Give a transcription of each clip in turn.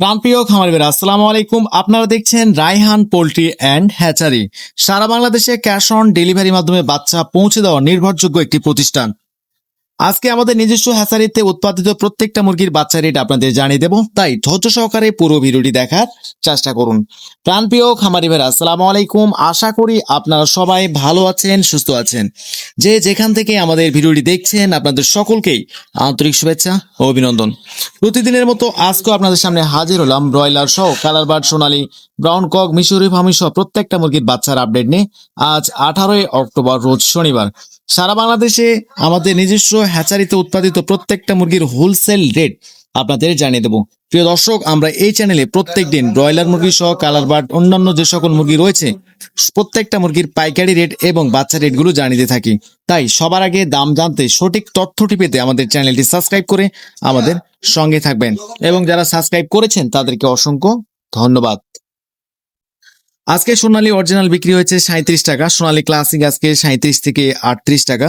প্রাণপ্রিয় খামারিবের আসসালামু আলাইকুম। আপনারা দেখছেন রায়হান পোলট্রি অ্যান্ড হ্যাচারি। সারা বাংলাদেশে ক্যাশ অন ডেলিভারির মাধ্যমে বাচ্চা পৌঁছে দেওয়া নির্ভরযোগ্য একটি প্রতিষ্ঠান। আজকে আমাদের নিজস্ব হ্যাচারিতে উৎপাদিত প্রত্যেকটা মুরগির বাচ্চা রেট আপনাদের জানিয়ে দেব। তাই ধৈর্য সহকারে পুরো ভিডিওটি দেখার চেষ্টা করুন। প্রাণপ্রিয় খামারি ভাইরা, আসসালামু আলাইকুম। আশা করি আপনারা সবাই ভালো আছেন, সুস্থ আছেন। যে যেখান থেকে আমাদের ভিডিওটি দেখছেন, আপনাদের সকলকেই আন্তরিক শুভেচ্ছা ও অভিনন্দন। প্রতিদিনের মতো আজকেও আপনাদের সামনে হাজির হলাম ব্রয়লার সহ colour bird Sonali, brown cock, মিশরি ফার্মি সহ প্রত্যেকটা মুরগির বাচ্চার আপডেট নিয়ে। আজ আঠারোই অক্টোবর, রোজ শনিবার। সারা বাংলাদেশে আমাদের নিজস্ব হ্যাচারিতে উৎপাদিত প্রত্যেকটা মুরগির হোলসেল রেট আপনাদের জানিয়ে দেবো। প্রিয় দর্শক, আমরা এই চ্যানেলে প্রত্যেক দিন ব্রয়লার মুরগি সহ কালার বার্ড অন্যান্য যে সকল মুরগি রয়েছে, প্রত্যেকটা মুরগির পাইকারি রেট এবং বাচ্চা রেটগুলো জানিয়ে দিয়ে থাকি। তাই সবার আগে দাম জানতে সঠিক তথ্যটি পেতে আমাদের চ্যানেলটি সাবস্ক্রাইব করে আমাদের সঙ্গে থাকবেন। এবং যারা সাবস্ক্রাইব করেছেন, তাদেরকে অসংখ্য ধন্যবাদ। আজকে সোনালী অরিজিনাল বিক্রি হয়েছে সাঁত্রিশ টাকা। সোনালী ক্লাসিক আজকে সাঁত্রিশ থেকে আটত্রিশ টাকা।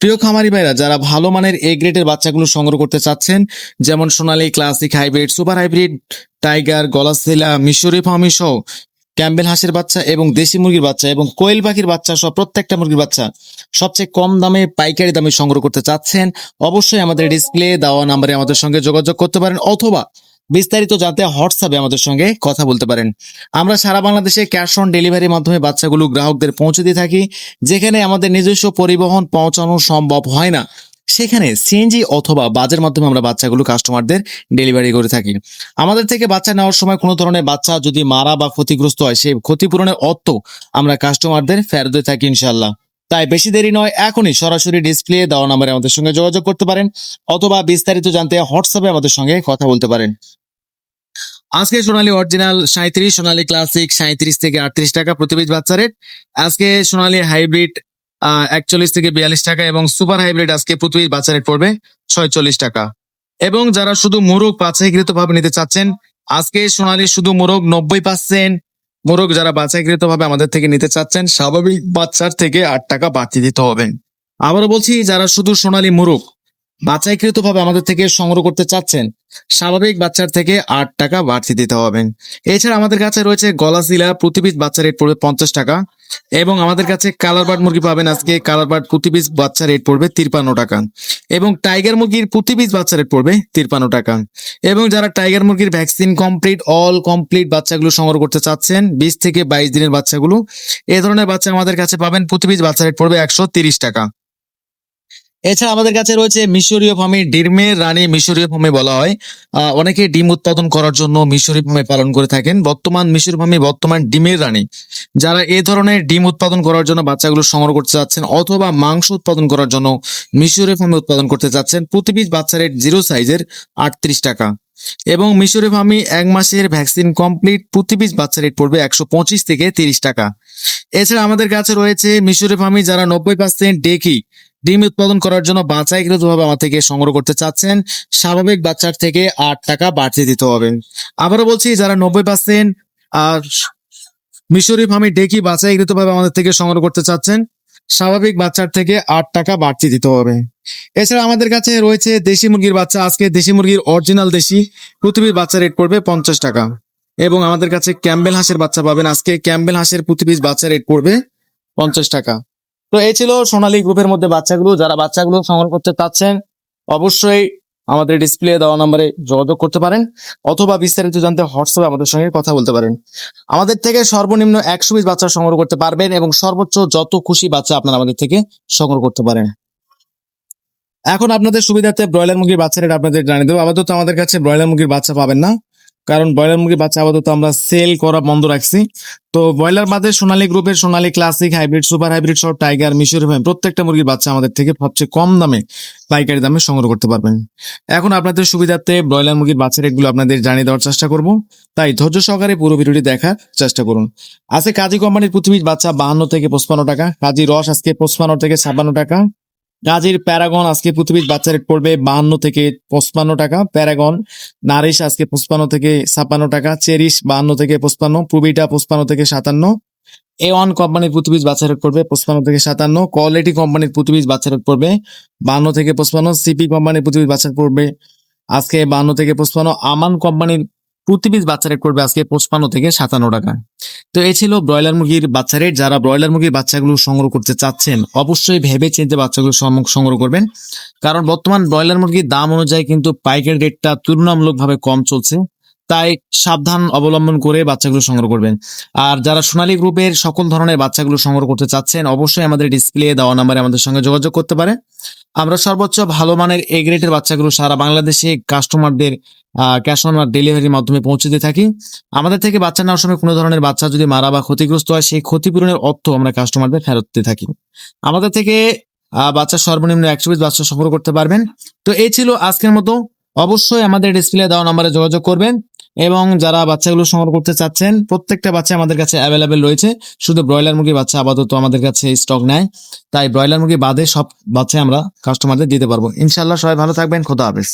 প্রিয় খামারি ভাইরা, যারা ভালো মানের এ গ্রেডের বাচ্চাগুলো সংগ্রহ করতে চাচ্ছেন, যেমন Sonali classic hybrid super hybrid tiger গলাসেলা মিশরি ফার্মি সহ ক্যাম্বেল হাঁসের বাচ্চা এবং দেশি মুরগির বাচ্চা এবং কোয়েল পাখির বাচ্চা সহ প্রত্যেকটা মুরগির বাচ্চা সবচেয়ে কম দামে, পাইকারি দামে সংগ্রহ করতে চাচ্ছেন, অবশ্যই আমাদের ডিসপ্লে দেওয়া নাম্বারে আমাদের সঙ্গে যোগাযোগ করতে পারেন অথবা বিস্তারিত জানতে হোয়াটসঅ্যাপে আমাদের সঙ্গে কথা বলতে পারেন। আমরা সারা বাংলাদেশে ক্যাশ অন ডেলিভারির মাধ্যমে বাচ্চাগুলো গ্রাহকদের পৌঁছে দিয়ে থাকি, যেখানে আমাদের নিজস্ব পরিবহন পৌঁছানো সম্ভব হয় না। সেখানে সিএনজি অথবা বাজের মাধ্যমে আমরা বাচ্চাগুলো কাস্টমারদের ডেলিভারি করে থাকি। আমাদের থেকে বাচ্চা নেওয়ার সময় কোনো ধরনের বাচ্চা যদি মারা বা ক্ষতিগ্রস্ত হয়, সেই ক্ষতিপূরণের অর্থ আমরা কাস্টমারদের ফেরত দিয়ে থাকি ইনশাল্লাহ তাই বেশি দেরি নয়, এখনই সরাসরি ডিসপ্লে দেওয়া নাম্বারে আমাদের সঙ্গে যোগাযোগ করতে পারেন অথবা বিস্তারিত জানতে হোয়াটসঅ্যাপে আমাদের সঙ্গে কথা বলতে পারেন। আজকে সোনালী অরিজিনাল সাঁত্রিশ সোনালী ক্লাসিক সাঁত্রিশ থেকে আটত্রিশ টাকা প্রতি পিস বাচ্চা রেট আজকে সোনালী হাইব্রিড একচল্লিশ থেকে বিয়াল্লিশ টাকা এবং সুপার হাইব্রিড আজকে প্রতি পিস বাচ্চা রেট পড়বে ছয়চল্লিশ টাকা। এবং যারা শুধু মোরগ বাছাইকৃত ভাবে নিতে চাচ্ছেন, আজকে সোনালী শুধু মোরগ নব্বই পার্সেন্ট মোরগ যারা বাছাইকৃত ভাবে আমাদের থেকে নিতে চাচ্ছেন, স্বাভাবিক বাচ্চার থেকে আট টাকা বাড়তি দিতে হবে। আবারও বলছি, যারা শুধু সোনালী মোরগ বাছাইকৃত ভাবে আমাদের থেকে সংগ্রহ করতে চাচ্ছেন, স্বাভাবিক বাচ্চার থেকে আট টাকা বাড়তি দিতে হবে। এছাড়া আমাদের কাছে রয়েছে গলাশিলা প্রতি পিস বাচ্চা রেট পড়বে পঞ্চাশ টাকা। এবং আমাদের কাছে কালার বার্ড মুরগি পাবেন আজকে। কালার বার্ড প্রতি পিস বাচ্চা রেট পড়বে তিরপান্ন টাকা। এবং টাইগার মুরগির প্রতি পিস বাচ্চা রেট পড়বে তিরপান্ন টাকা। এবং যারা টাইগার মুরগির ভ্যাকসিন কমপ্লিট অল কমপ্লিট বাচ্চাগুলো সংগ্রহ করতে চাচ্ছেন, বিশ থেকে বাইশ দিনের বাচ্চাগুলো, এ ধরনের বাচ্চা আমাদের কাছে পাবেন। প্রতি পিস বাচ্চা রেট পড়বে একশো তিরিশ টাকা। এছাড়া আমাদের কাছে রয়েছে মিশরীয় ফার্মে ডিমের রানী মিশরীয় ফার্মে বলা হয়। অনেকে ডিম উৎপাদন করার জন্য মিশরি ফার্মে পালন করে থাকেন। বর্তমান মিশরি ফার্মে বর্তমান ডিমের রানী। যারা এ ধরনের ডিম উৎপাদন করার জন্য বাচ্চাগুলো সংগ্রহ করতে চাচ্ছেন অথবা মাংস উৎপাদন করার জন্য মিশরি ফার্মে উৎপাদন করতে চাচ্ছেন প্রতি পিস বাচ্চা রেট জিরো সাইজের আটত্রিশ টাকা। এবং মিশরি ফার্মে এক মাসের ভ্যাকসিন কমপ্লিট, প্রতি পিস বাচ্চা রেট পড়বে একশো পঁচিশ থেকে তিরিশ টাকা। এছাড়া আমাদের কাছে রয়েছে মিশরি ফার্মে যারা নব্বই পার্সেন্ট ডেকি ডিম উৎপাদন করার জন্য বাছাইকৃত ভাবে আমার থেকে সংগ্রহ করতে চাচ্ছেন, স্বাভাবিক বাচ্চার থেকে আট টাকা বাড়তি দিতে হবে। আবারও বলছি, যারা নব্বই পার্সেন্ট আর মিশরি ফার্মে ডেকি বাছাইকৃত ভাবে আমাদের থেকে সংগ্রহ করতে চাচ্ছেন, স্বাভাবিক বাচ্চার থেকে আট টাকা বাড়তি দিতে হবে। এছাড়া আমাদের কাছে রয়েছে দেশি মুরগির বাচ্চা, আজকে দেশি মুরগির অরিজিনাল দেশি পৃথিবীর বাচ্চা রেট পড়বে পঞ্চাশ টাকা। এবং আমাদের কাছে ক্যাম্বেল হাঁসের বাচ্চা পাবেন, আজকে ক্যাম্বেল হাঁসের পিস বাচ্চা রেট পড়বে পঞ্চাশ টাকা। তো এই ছিল সোনালী গ্রুপের মধ্যে বাচ্চাগুলো, যারা বাচ্চাগুলো সংগ্রহ করতে চাচ্ছেন, অবশ্যই আমাদের ডিসপ্লে দেওয়া নম্বরে যোগাযোগ করতে পারেন, অথবা বিস্তারিত জানতে হোয়াটসঅ্যাপে আমাদের সঙ্গে কথা বলতে পারেন। আমাদের থেকে সর্বনিম্ন একশো পিস বাচ্চা সংগ্রহ করতে পারবেন এবং সর্বোচ্চ যত খুশি বাচ্চা আপনারা আমাদের থেকে সংগ্রহ করতে পারেন। এখন আপনাদের সুবিধার্থে ব্রয়লার মুরগির বাচ্চা রেট আপনাদের জানিয়ে দেবো। আপাতত আমাদের কাছে ব্রয়লার মুরগির বাচ্চা পাবেন না। কারণ ব্রয়লার মুরগির বাচ্চা আপাতত আমরা সেল করা বন্ধ রাখছি। তো ব্রয়লার বাদে সোনালী গ্রুপের Sonali classic hybrid super hybrid সহ টাইগার মিশরি ফাইম প্রত্যেকটা মুরগির বাচ্চা আমাদের থেকে সবচেয়ে কম দামে পাইকারি দামে সংগ্রহ করতে পারবেন। এখন আপনাদের সুবিধার্থে ব্রয়লার মুরগির বাচ্চা রেটগুলো আপনাদের জানিয়ে দেওয়ার চেষ্টা করব। তাই ধৈর্য সহকারে পুরো ভিডিওটি দেখার চেষ্টা করুন। আছে কাজী কোম্পানির পৃথিবীর বাচ্চা বাহান্ন থেকে পঁচপান্ন টাকা, কাজী রস আজকে পঁচপান্ন থেকে ছাপ্পান্ন টাকা। গাজীর প্যারাগন আজকে পৃথিবীর বাচ্চা রেট পড়বে বাহান্ন থেকে পঁচপান্ন টাকা। প্যারাগন নারিশ আজকে পঁচপান্ন থেকে ছাপ্পান্ন টাকা। চেরিশ বাহান্ন থেকে পঁচপান্ন। প্রবিটা পঁচপান্ন থেকে সাতান্ন। এ ওয়ান কোম্পানির পৃথিবীর বাচ্চা রেট পড়বে পঁচপান্ন থেকে সাতান্ন। কোয়ালিটি কোম্পানির পৃথিবীর বাচ্চা রেট পড়বে বাহান্ন থেকে পঁচপান্ন। সিপি কোম্পানির পৃথিবীর বাচ্চা পড়বে আজকে বাহান্ন থেকে পঁচপান্ন। আমান কোম্পানির প্রতি পিস বাচ্চা রেট করবে আজকে পঁচপান্ন থেকে সাতান্ন টাকা। তো এই ছিল ব্রয়লার মুরগির বাচ্চা রেট যারা ব্রয়লার মুরগির বাচ্চাগুলো সংগ্রহ করতে চাচ্ছেন, অবশ্যই ভেবে চিনতে বাচ্চাগুলো সংগ্রহ করবেন। কারণ বর্তমান ব্রয়লার মুরগির দাম অনুযায়ী কিন্তু পাইকারি রেটটা তুলনামূলকভাবে কম চলছে। তাই সাবধান অবলম্বন করে বাচ্চাগুলো সংগ্রহ করবেন। আর যারা সোনালী গ্রুপের সকল ধরনের বাচ্চাগুলো সংগ্রহ করতে চাচ্ছেন, অবশ্যই আমাদের ডিসপ্লে দেওয়া নাম্বারে আমাদের সঙ্গে যোগাযোগ করতে পারে আমরা সর্বোচ্চ ভালো মানের এ গ্রেডের বাচ্চাগুলো সারা বাংলাদেশে কাস্টমারদের ক্যাশ অন ডেলিভারির মাধ্যমে পৌঁছে দিয়ে থাকি। আমাদের থেকে বাচ্চা নেওয়ার সময় কোনো ধরনের বাচ্চা যদি মারা বা ক্ষতিগ্রস্ত হয়, সেই ক্ষতিপূরণের অর্থ আমরা কাস্টমারদের ফেরত দিয়ে থাকি। আমাদের থেকে বাচ্চা সর্বনিম্ন একশো পিস বাচ্চা সংগ্রহ করতে পারবেন। তো এই ছিল আজকের মতো। অবশ্যই আমাদের ডিসপ্লে দেওয়া নাম্বারে যোগাযোগ করবেন এবং যারা বাচ্চাগুলো সংগ্রহ করতে চাচ্ছেন, প্রত্যেকটা বাচ্চা আমাদের কাছে অ্যাভেলেবেল রয়েছে। শুধু ব্রয়লার মুরগি বাচ্চা আপাতত আমাদের কাছে স্টক নেয়। তাই ব্রয়লার মুরগি বাদে সব বাচ্চা আমরা কাস্টমারদের দিতে পারব। ইনশাল্লাহ সবাই ভালো থাকবেন। খোদা হাফেজ।